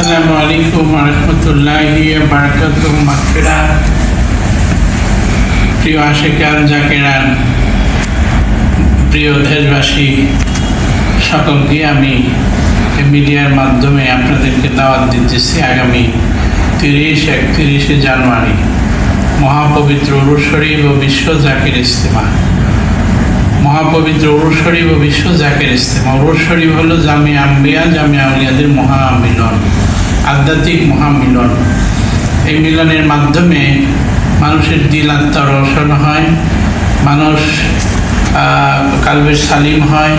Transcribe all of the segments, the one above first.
আসসালামু আলাইকুম রহমতুল্লাহি বারাকাত মাগফিরা। প্রিয় আশেকান, জাকেরান, প্রিয় দেশবাসী, সকলকে আমি মিডিয়ার মাধ্যমে আপনাদেরকে দাওয়াত দিতেছি আগামী তিরিশ, একত্রিশে জানুয়ারি। মহাপবিত্র শরীফ ও বিশ্ব জাকির ইস্তেমা মহাপবিত্র উরুস শরীফ ও বিশ্ব জাকের ইস্তেমা উরুস শরীফ হলো জামিয়া আম্বিয়া, জামিয়া আউলিয়াদের মহামিলন আধ্যাত্মিক মহামিলন। এই মিলনের মাধ্যমে মানুষের দিল আত্মা রোশন হয়, মানুষ কালবে সালিম হয়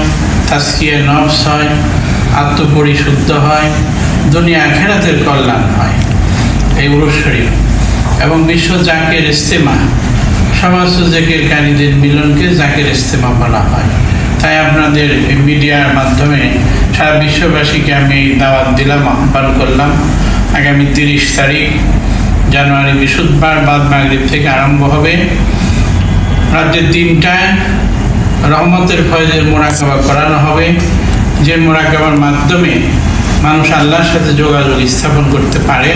তাস্কিয়া নফস হয়, আত্মপরিশুদ্ধ হয়, দুনিয়া আখেরাতের কল্যাণ হয়। এই শরীফ এবং বিশ্ব জাকের ইস্তেমা, সমাজ জাকের কারীদের মিলনকে জাকের ইস্তেমা বলা হয়। তাই আপনাদের মিডিয়ার মাধ্যমে সারা বিশ্ববাসীকে আমি এই দাওয়াত দিলাম, আহ্বান করলাম। আগামী তিরিশ তারিখ, জানুয়ারি বৃহস্পতিবার, বাদ মাগরিব থেকে আরম্ভ হবে। রাজ্যের তিনটায় রহমতের ফয়েজের মোরাকাবা করানো হবে। যে মোরাকাবার মাধ্যমে মানুষ আল্লাহর সাথে যোগাযোগ স্থাপন করতে পারে,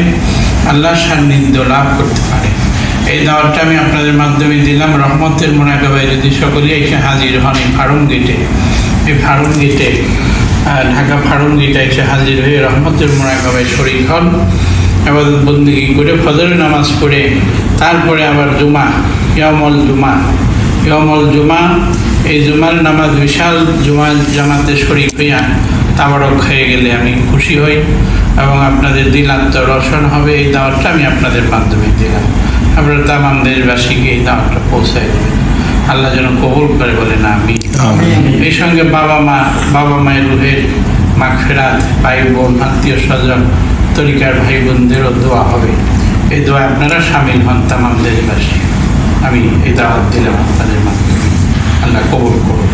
আল্লাহর সান্নিধ্য লাভ করতে পারে। এই দাওয়াতটা আমি আপনাদের মাধ্যমে দিলাম। রহমতের মোনাকাবায় যদি সকলে এসে হাজির হন এই ফার্ম গেটে, এই ফার্ম গেটে ঢাকা ফার্ম গেটে এসে হাজির হয়ে রহমতের মোনাকাবায় শরিক হন। আবাদত বন্দিগি করে ফজরের নামাজ পড়ে, তারপরে আবার জুমা ইয়মল জুমা। ইয়মল জুমা, এই জুমার নামাজ বিশাল জুমা জামাতে শরিক হইয়া তাবারক হয়ে গেলে আমি খুশি হই এবং আপনাদের দিল রসন হবে, এই দাওয়াতটা আমি আপনাদের মাধ্যমে দিলাম। আপনারা তামাম দেশবাসীকে এই দাওয়াতটা পৌঁছায় দেবেন। আল্লাহ যেন কবুল করে বলেন আমি এই সঙ্গে বাবা মা বাবা মায়ের রুহের মাগফেরাত ভাই বোন আত্মীয় স্বজন তরিকার ভাই বোনদেরও দোয়া হবে। এই দোয়া আপনারা সামিল হন তামাম দেশবাসী। আমি এই দাওয়াত দিলাম আপনাদের মাধ্যমে। আল্লাহ কবুল করুন